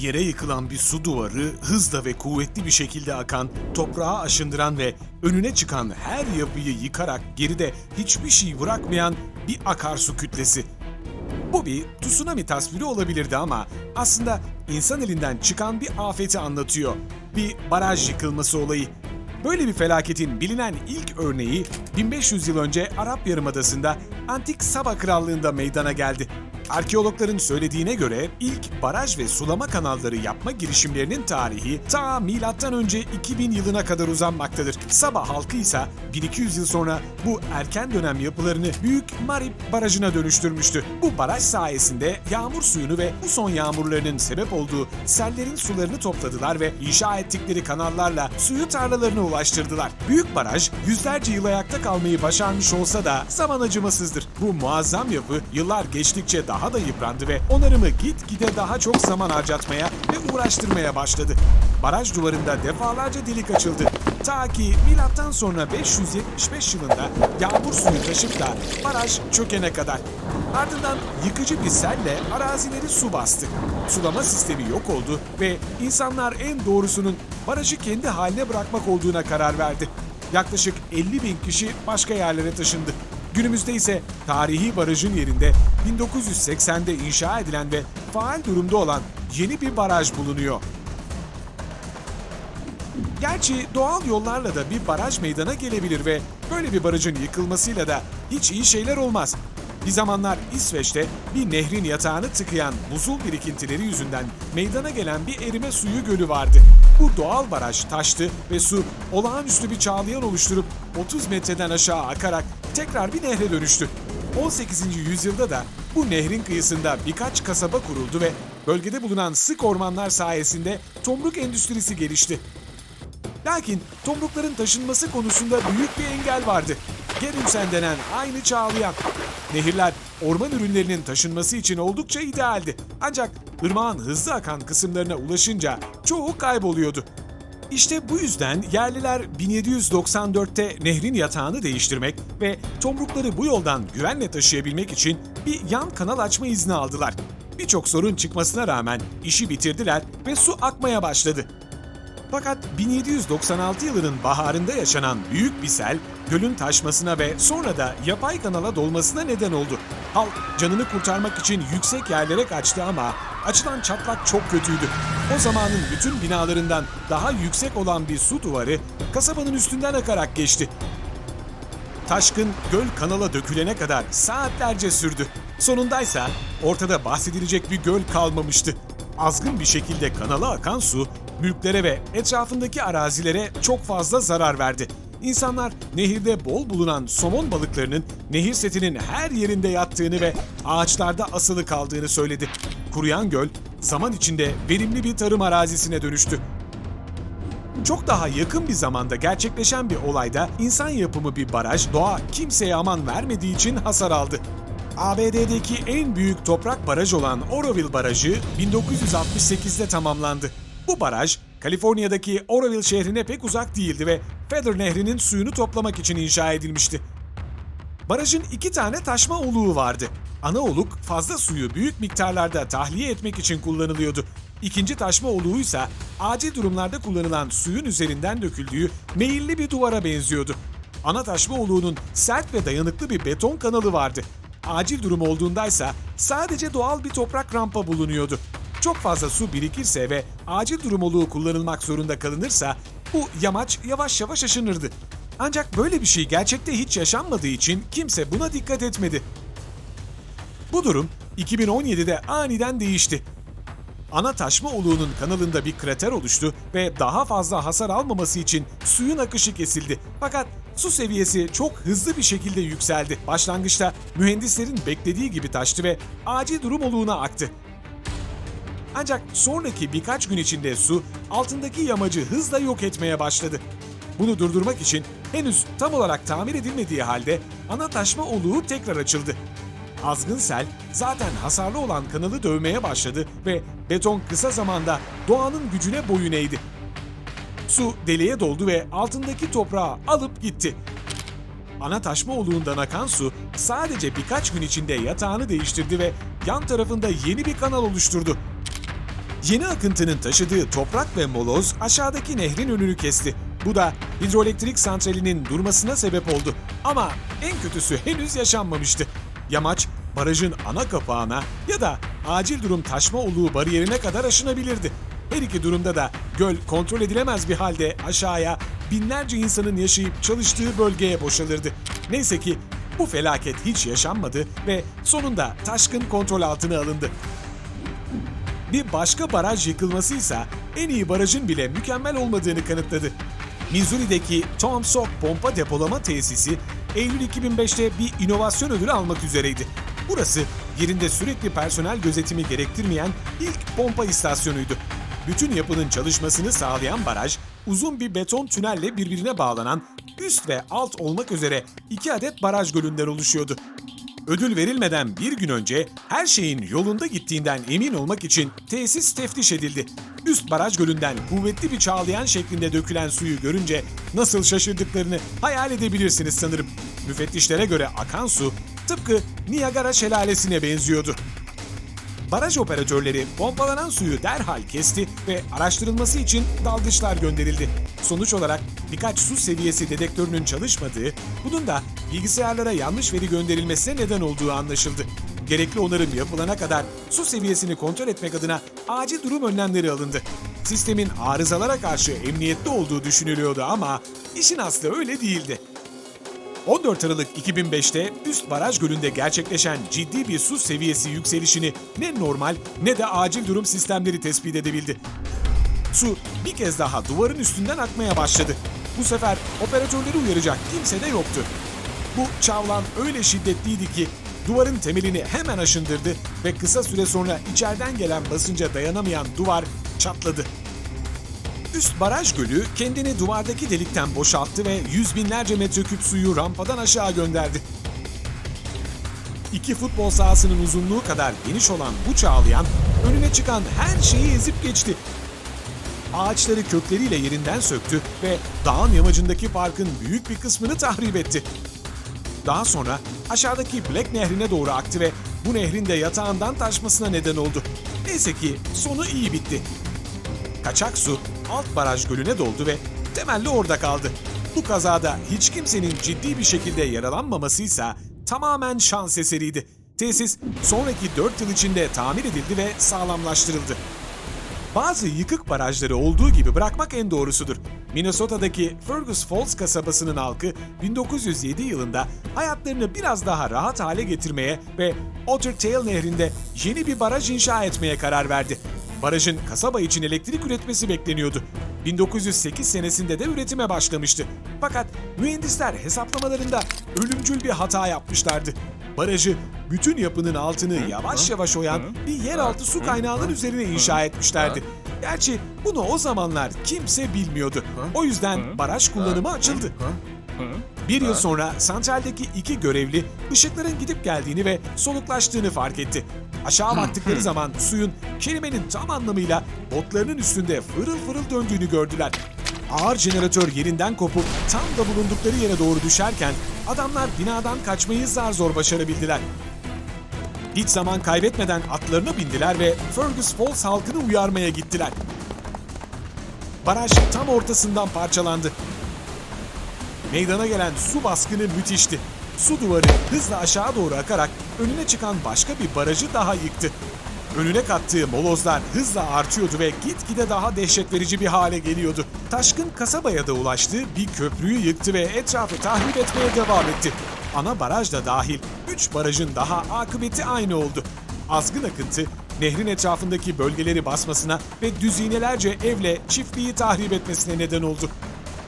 Yere yıkılan bir su duvarı hızla ve kuvvetli bir şekilde akan, toprağı aşındıran ve önüne çıkan her yapıyı yıkarak geride hiçbir şey bırakmayan bir akarsu kütlesi. Bu bir tsunami tasviri olabilirdi ama aslında insan elinden çıkan bir afeti anlatıyor. Bir baraj yıkılması olayı. Böyle bir felaketin bilinen ilk örneği 1500 yıl önce Arap Yarımadası'nda Antik Saba Krallığı'nda meydana geldi. Arkeologların söylediğine göre ilk baraj ve sulama kanalları yapma girişimlerinin tarihi ta milattan önce 2000 yılına kadar uzanmaktadır. Saba halkı ise 1200 yıl sonra bu erken dönem yapılarını Büyük Marib Barajı'na dönüştürmüştü. Bu baraj sayesinde yağmur suyunu ve bu son yağmurlarının sebep olduğu sellerin sularını topladılar ve inşa ettikleri kanallarla suyu tarlalarına ulaştırdılar. Büyük baraj yüzlerce yıl ayakta kalmayı başarmış olsa da zaman acımasızdır. Bu muazzam yapı yıllar geçtikçe daha da yıprandı ve onarımı gitgide daha çok zaman harcatmaya ve uğraştırmaya başladı. Baraj duvarında defalarca delik açıldı. Ta ki milattan sonra 575 yılında yağmur suyu taşıp da baraj çökene kadar. Ardından yıkıcı bir selle arazileri su bastı. Sulama sistemi yok oldu ve insanlar en doğrusunun barajı kendi haline bırakmak olduğuna karar verdi. Yaklaşık 50 bin kişi başka yerlere taşındı. Günümüzde ise tarihi barajın yerinde 1980'de inşa edilen ve faal durumda olan yeni bir baraj bulunuyor. Gerçi doğal yollarla da bir baraj meydana gelebilir ve böyle bir barajın yıkılmasıyla da hiç iyi şeyler olmaz. Bir zamanlar İsveç'te bir nehrin yatağını tıkayan buzul birikintileri yüzünden meydana gelen bir erime suyu gölü vardı. Bu doğal baraj taştı ve su olağanüstü bir çağlayan oluşturup 30 metreden aşağı akarak tekrar bir nehre dönüştü. 18. yüzyılda da bu nehrin kıyısında birkaç kasaba kuruldu ve bölgede bulunan sık ormanlar sayesinde tomruk endüstrisi gelişti. Lakin tomrukların taşınması konusunda büyük bir engel vardı. Gerümsen denen aynı çağlayan. Nehirler orman ürünlerinin taşınması için oldukça idealdi. Ancak ırmağın hızlı akan kısımlarına ulaşınca çoğu kayboluyordu. İşte bu yüzden yerliler 1794'te nehrin yatağını değiştirmek ve tomrukları bu yoldan güvenle taşıyabilmek için bir yan kanal açma izni aldılar. Birçok sorun çıkmasına rağmen işi bitirdiler ve su akmaya başladı. Fakat 1796 yılının baharında yaşanan büyük bir sel, gölün taşmasına ve sonra da yapay kanala dolmasına neden oldu. Halk canını kurtarmak için yüksek yerlere kaçtı ama açılan çatlak çok kötüydü. O zamanın bütün binalarından daha yüksek olan bir su duvarı kasabanın üstünden akarak geçti. Taşkın göl kanala dökülene kadar saatlerce sürdü. Sonundaysa ortada bahsedilecek bir göl kalmamıştı. Azgın bir şekilde kanala akan su, mülklere ve etrafındaki arazilere çok fazla zarar verdi. İnsanlar nehirde bol bulunan somon balıklarının nehir setinin her yerinde yattığını ve ağaçlarda asılı kaldığını söyledi. Kuruyan göl zaman içinde verimli bir tarım arazisine dönüştü. Çok daha yakın bir zamanda gerçekleşen bir olayda insan yapımı bir baraj doğa kimseye aman vermediği için hasar aldı. ABD'deki en büyük toprak baraj olan Oroville Barajı 1968'de tamamlandı. Bu baraj, Kaliforniya'daki Oroville şehrine pek uzak değildi ve Feather Nehri'nin suyunu toplamak için inşa edilmişti. Barajın iki tane taşma oluğu vardı. Ana oluk fazla suyu büyük miktarlarda tahliye etmek için kullanılıyordu. İkinci taşma oluğu ise acil durumlarda kullanılan suyun üzerinden döküldüğü meyilli bir duvara benziyordu. Ana taşma oluğunun sert ve dayanıklı bir beton kanalı vardı. Acil durum olduğundaysa sadece doğal bir toprak rampa bulunuyordu. Çok fazla su birikirse ve acil durum oluğu kullanılmak zorunda kalınırsa bu yamaç yavaş yavaş aşınırdı. Ancak böyle bir şey gerçekte hiç yaşanmadığı için kimse buna dikkat etmedi. Bu durum 2017'de aniden değişti. Ana taşma oluğunun kanalında bir krater oluştu ve daha fazla hasar almaması için suyun akışı kesildi. Fakat su seviyesi çok hızlı bir şekilde yükseldi. Başlangıçta mühendislerin beklediği gibi taştı ve acil durum oluğuna aktı. Ancak sonraki birkaç gün içinde su altındaki yamacı hızla yok etmeye başladı. Bunu durdurmak için henüz tam olarak tamir edilmediği halde ana taşma oluğu tekrar açıldı. Azgın sel zaten hasarlı olan kanalı dövmeye başladı ve beton kısa zamanda doğanın gücüne boyun eğdi. Su deliğe doldu ve altındaki toprağı alıp gitti. Ana taşma oluğundan akan su sadece birkaç gün içinde yatağını değiştirdi ve yan tarafında yeni bir kanal oluşturdu. Yeni akıntının taşıdığı toprak ve moloz aşağıdaki nehrin önünü kesti. Bu da hidroelektrik santralinin durmasına sebep oldu. Ama en kötüsü henüz yaşanmamıştı. Yamaç barajın ana kapağına ya da acil durum taşma olduğu bariyerine kadar aşınabilirdi. Her iki durumda da göl kontrol edilemez bir halde aşağıya binlerce insanın yaşayıp çalıştığı bölgeye boşalırdı. Neyse ki bu felaket hiç yaşanmadı ve sonunda taşkın kontrol altına alındı. Bir başka baraj yıkılması ise en iyi barajın bile mükemmel olmadığını kanıtladı. Missouri'deki Tom Sock pompa depolama tesisi Eylül 2005'te bir inovasyon ödülü almak üzereydi. Burası yerinde sürekli personel gözetimi gerektirmeyen ilk pompa istasyonuydu. Bütün yapının çalışmasını sağlayan baraj, uzun bir beton tünelle birbirine bağlanan üst ve alt olmak üzere iki adet baraj gölünden oluşuyordu. Ödül verilmeden bir gün önce her şeyin yolunda gittiğinden emin olmak için tesis teftiş edildi. Üst baraj gölünden kuvvetli bir çağlayan şeklinde dökülen suyu görünce nasıl şaşırdıklarını hayal edebilirsiniz sanırım. Müfettişlere göre akan su tıpkı Niagara şelalesine benziyordu. Baraj operatörleri pompalanan suyu derhal kesti ve araştırılması için dalgıçlar gönderildi. Sonuç olarak birkaç su seviyesi dedektörünün çalışmadığı, bunun da bilgisayarlara yanlış veri gönderilmesine neden olduğu anlaşıldı. Gerekli onarım yapılana kadar su seviyesini kontrol etmek adına acil durum önlemleri alındı. Sistemin arızalara karşı emniyetli olduğu düşünülüyordu ama işin aslı öyle değildi. 14 Aralık 2005'te üst baraj gölünde gerçekleşen ciddi bir su seviyesi yükselişini ne normal ne de acil durum sistemleri tespit edebildi. Su bir kez daha duvarın üstünden akmaya başladı. Bu sefer operatörleri uyaracak kimse de yoktu. Bu çavlan öyle şiddetliydi ki duvarın temelini hemen aşındırdı ve kısa süre sonra içeriden gelen basınca dayanamayan duvar çatladı. Üst baraj gölü kendini duvardaki delikten boşalttı ve yüz binlerce metreküp suyu rampadan aşağı gönderdi. İki futbol sahasının uzunluğu kadar geniş olan bu çağlayan önüne çıkan her şeyi ezip geçti. Ağaçları kökleriyle yerinden söktü ve dağın yamacındaki parkın büyük bir kısmını tahrip etti. Daha sonra aşağıdaki Black Nehri'ne doğru aktı ve bu nehrin de yatağından taşmasına neden oldu. Neyse ki sonu iyi bitti. Kaçak su alt baraj gölüne doldu ve temelli orada kaldı. Bu kazada hiç kimsenin ciddi bir şekilde yaralanmamasıysa tamamen şans eseriydi. Tesis sonraki 4 yıl içinde tamir edildi ve sağlamlaştırıldı. Bazı yıkık barajları olduğu gibi bırakmak en doğrusudur. Minnesota'daki Fergus Falls kasabasının halkı 1907 yılında hayatlarını biraz daha rahat hale getirmeye ve Otter Tail Nehri'nde yeni bir baraj inşa etmeye karar verdi. Barajın kasaba için elektrik üretmesi bekleniyordu. 1908 senesinde de üretime başlamıştı. Fakat mühendisler hesaplamalarında ölümcül bir hata yapmışlardı. Barajı bütün yapının altını yavaş yavaş oyan bir yeraltı su kaynağının üzerine inşa etmişlerdi. Gerçi bunu o zamanlar kimse bilmiyordu. O yüzden baraj kullanıma açıldı. Bir yıl sonra santraldeki iki görevli ışıkların gidip geldiğini ve soluklaştığını fark etti. Aşağı baktıkları zaman suyun kelimenin tam anlamıyla botlarının üstünde fırıl fırıl döndüğünü gördüler. Ağır jeneratör yerinden kopup tam da bulundukları yere doğru düşerken adamlar binadan kaçmayı zar zor başarabildiler. Hiç zaman kaybetmeden atlarına bindiler ve Fergus Falls halkını uyarmaya gittiler. Baraj tam ortasından parçalandı. Meydana gelen su baskını müthişti. Su duvarı hızla aşağı doğru akarak önüne çıkan başka bir barajı daha yıktı. Önüne kattığı molozlar hızla artıyordu ve gitgide daha dehşet verici bir hale geliyordu. Taşkın kasabaya da ulaştı, bir köprüyü yıktı ve etrafı tahrip etmeye devam etti. Ana baraj da dahil 3 barajın daha akıbeti aynı oldu. Azgın akıntı nehrin etrafındaki bölgeleri basmasına ve düzinelerce evle çiftliği tahrip etmesine neden oldu.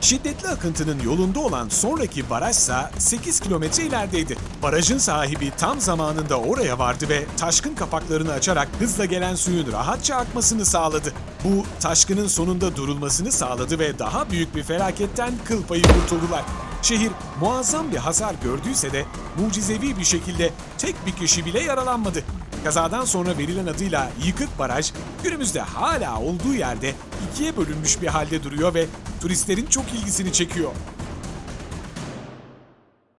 Şiddetli akıntının yolunda olan sonraki barajsa 8 kilometre ilerideydi. Barajın sahibi tam zamanında oraya vardı ve taşkın kapaklarını açarak hızla gelen suyun rahatça akmasını sağladı. Bu taşkının sonunda durulmasını sağladı ve daha büyük bir felaketten kıl payı kurtuldular. Şehir muazzam bir hasar gördüyse de mucizevi bir şekilde tek bir kişi bile yaralanmadı. Kazadan sonra verilen adıyla Yıkık Baraj günümüzde hala olduğu yerde ikiye bölünmüş bir halde duruyor ve turistlerin çok ilgisini çekiyor.